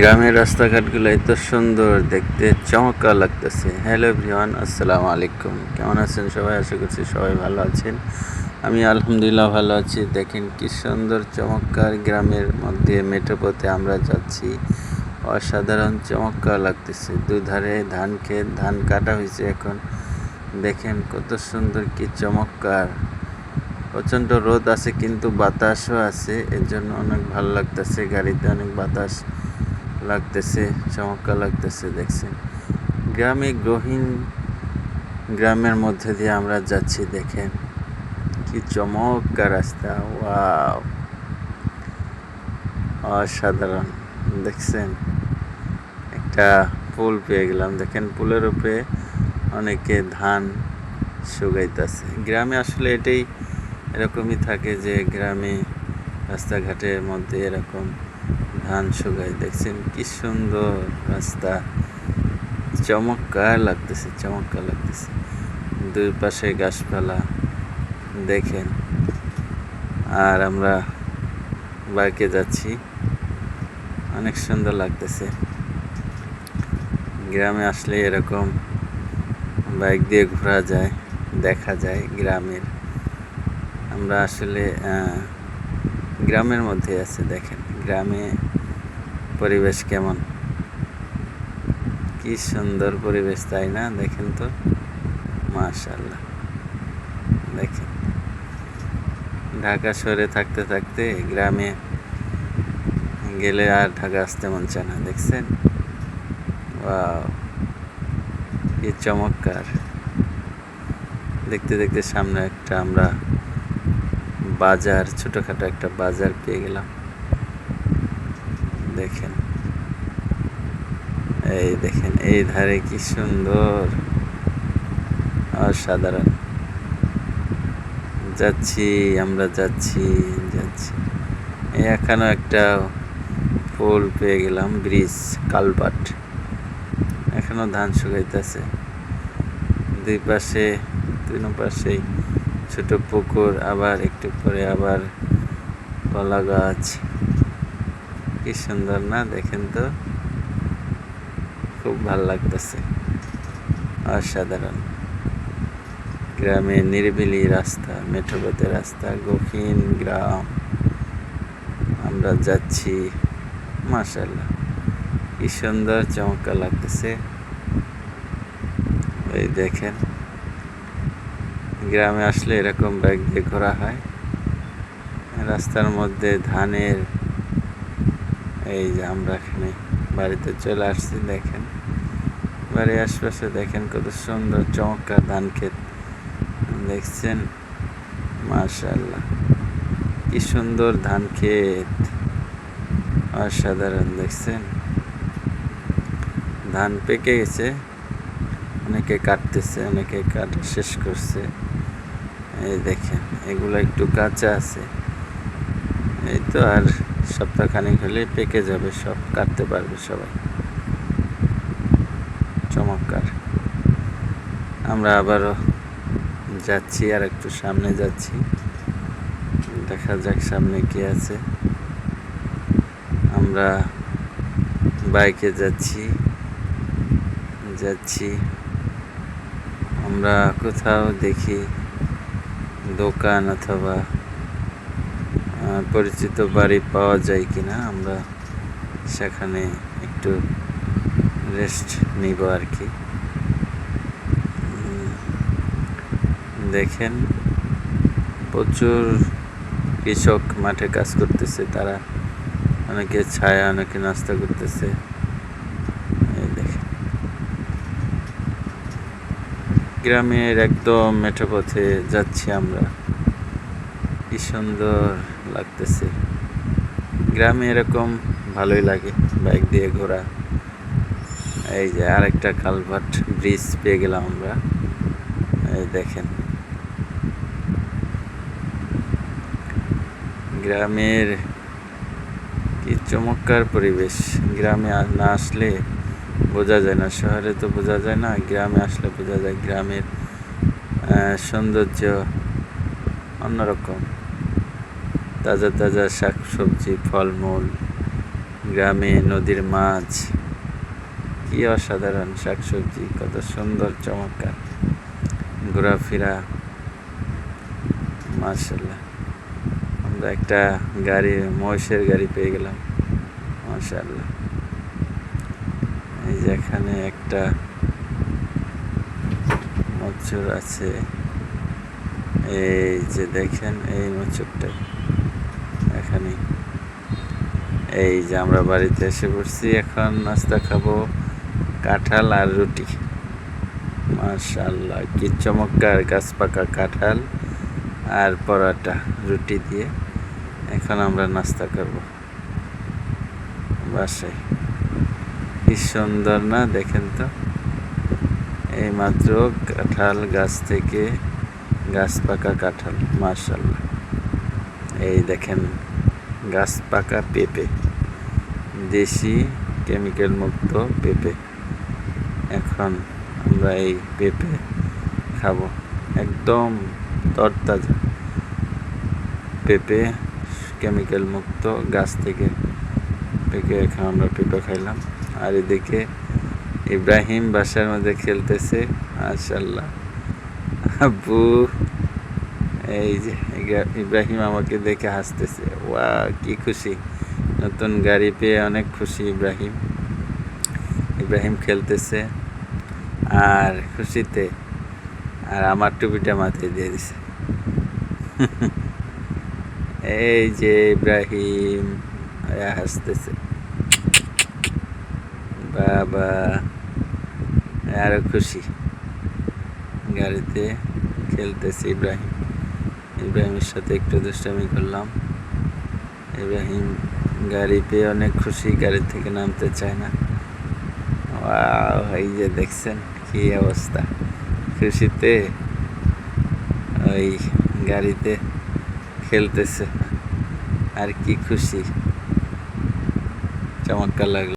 গ্রামের রাস্তাঘাটগুলো এত সুন্দর, দেখতে চমৎকার লাগতেছে। হ্যালো ভিওয়ান আসসালামু আলাইকুম। কেমন আছেন সবাই? আশা করছি সবাই ভালো আছেন। আমি আলহামদুলিল্লাহ ভালো আছি। দেখেন কি সুন্দর, চমৎকার গ্রামের মধ্যে মেট্রোপথে আমরা যাচ্ছি। অসাধারণ, চমৎকার লাগতেছে। দুধারে ধান ক্ষেত, ধান কাটা হয়েছে এখন। দেখেন কত সুন্দর, কি চমৎকার। প্রচণ্ড রোদ আছে, কিন্তু বাতাসও আছে। এর জন্য অনেক ভালো লাগতেছে। গাড়িতে অনেক বাতাস। লাগতেছে, চমৎকার লাগতেছে, দেখছেন। গ্রামে গহীন গ্রামের মধ্যে দিয়ে আমরা যাচ্ছি, দেখেন। কি চমৎকার রাস্তা, ওয়াও। অসাধারণ, দেখছেন? একটা পুল পেয়ে গেলাম, দেখেন পুলের উপরে অনেকে ধান শুকাইতেছে। গ্রামে আসলে এটাই এরকমই থাকে যে, গ্রামে রাস্তাঘাটের মধ্যে এরকম ধান শুকাই দেখছেন কি সুন্দর রাস্তা। চমৎকার লাগতেছে চমৎকার লাগতেছে। দুই পাশে গাছপালা, দেখেন। আর আমরা বাইকে যাচ্ছি। অনেক সুন্দর লাগতেছে। গ্রামে আসলে এরকম বাইক দিয়ে ঘোরা যায়, দেখা যায় গ্রামের। আমরা আসলে গ্রামের মধ্যে আছে, দেখেন। গ্রামে পরিবেশ কেমন? কি সুন্দর পরিবেশ, তাই না? দেখেন তো। মাশাল্লাহ দেখেন। ঢাকা শহরে থাকতে থাকতে গ্রামে গেলে আর ঢাকা আসতে মন চায় না, দেখছেন? কি চমৎকার। দেখতে দেখতে সামনে একটা আমরা বাজার, ছোটোখাটো একটা বাজার পেয়ে গেলাম। দেখেন। এই দেখেন, এই ধারে কি সুন্দর। অসাধারণ। যাচ্ছি, আমরা যাচ্ছি যাচ্ছি। এই এখানেও একটা ফুল পেয়ে গেলাম, ব্রিজ, কালবাট। এখনও ধান শুকাইতেছে। দুই পাশে তিন পাশেই ছোট পুকুর, আবার একটু পরে আবার কলা গাছ। কি সুন্দর না, দেখেন তো। খুব ভালো লাগতেছে। অসাধারণ। গ্রামে নিরিবিলি রাস্তা, মেঠোপথের রাস্তা, গহীন গ্রাম। আমরা যাচ্ছি মাশাল্লাহ কি সুন্দর চমৎকার লাগতেছে। ওই দেখেন। গ্রামে আসলে এরকম বাইক দিয়ে ঘোরা হয়। রাস্তার মধ্যে ধানের এই যে আমরা এখানে বাড়িতে চলে আসছি, দেখেন। বাড়ির আশপাশে দেখেন কত সুন্দর চমৎকার ধান ক্ষেত। দেখছেন? মাশাল্লাহ কি সুন্দর ধান ক্ষেত। অসাধারণ, দেখছেন? ধান পেকে গেছে। অনেকে কাটতেছে, অনেকে কাটা শেষ করছে। এই দেখেন, এগুলো একটু কাঁচা আছে। এই তো আর সপ্তাহখানিক হলে পেকে যাবে সব, কাটতে পারবে সবাই। চমৎকার। আমরা আবারও যাচ্ছি আর একটু সামনে যাচ্ছি। দেখা যাক সামনে কি আছে। আমরা বাইকে যাচ্ছি যাচ্ছি। আমরা কোথাও দেখি দোকান অথবা পরিচিত বাড়ি পাওয়া যায় কিনা, আমরা সেখানে একটু রেস্ট নিব আর কি। দেখেন, প্রচুর কৃষক মাঠে কাজ করতেছে, তারা অনেকে ছায়া, অনেকে নাস্তা করতেছে। গ্রামের একদম মেঠো পথে যাচ্ছি আমরা। কি সুন্দর লাগতেছে। গ্রামে এরকম ভালোই লাগে বাইক দিয়ে ঘোরা। এই যে আরেকটা কালভার্ট ব্রিজ পেয়ে গেলাম আমরা। এই দেখেন। গ্রামের কি চমৎকার পরিবেশ। গ্রামে না আসলে বোঝা যায় না। শহরে তো বোঝা যায় না, গ্রামে আসলে বোঝা যায়। গ্রামের সৌন্দর্য অন্যরকম। তাজা তাজা শাক সবজি ফলমূল, গ্রামে নদীর মাছ। কি অসাধারণ শাকসবজি, কত সুন্দর, চমৎকার। ঘোরাফেরা মার্শাল্লাহ আমরা একটা গাড়ি, মহিষের গাড়ি পেয়ে গেলাম। মার্শাল্লাহ এই যে এখানে একটা মচ্ছর আছে। এই যে দেখেন এই মচ্ছরটাই এখানে এই যে আমরা বাড়িতে এসে পড়ছি, এখন নাস্তা খাব কাঁঠাল আর রুটি। মাশাল্লাহ কি চমৎকার গাছ পাকা কাঁঠাল আর পরোটা রুটি দিয়ে এখন আমরা নাস্তা করব বাসায়। কি সুন্দর না, দেখেন তো? এই মাত্র কাঁঠাল গাছ থেকে গাছ পাকা কাঁঠাল মাশাল্লাহ এই দেখেন গাছ পাকা পেঁপে, দেশি কেমিক্যাল মুক্ত পেঁপে। এখন আমরা এই পেঁপে খাব, একদম তরতাজা। পেঁপে কেমিক্যাল মুক্ত গাছ থেকে পেকে এখন আমরা পেঁপে খাইলাম। আর এদিকে ইব্রাহিম বাসার মধ্যে খেলতেছে মাশাল্লাহ আব্বু। এই যে ইব্রাহিম আমাকে দেখে হাসতেছে। ওয়া কি খুশি। নতুন গাড়ি পেয়ে অনেক খুশি ইব্রাহিম। ইব্রাহিম খেলতেছে আর খুশিতে আর আমার টুপিটা মাথায় দিয়ে দিছে। এই যে ইব্রাহিম হাসতেছে। বাবা আরও খুশি। গাড়িতে খেলতেছে ইব্রাহিম। ইব্রাহিমের সাথে একটু দুষ্টামি করলাম। ইব্রাহিম গাড়ি পেয়ে অনেক খুশি গাড়ি থেকে নামতে চায় না। এই যে দেখছেন কি অবস্থা। খুশিতে ওই গাড়িতে খেলতেছে। আর কি খুশি। চমৎকার লাগল।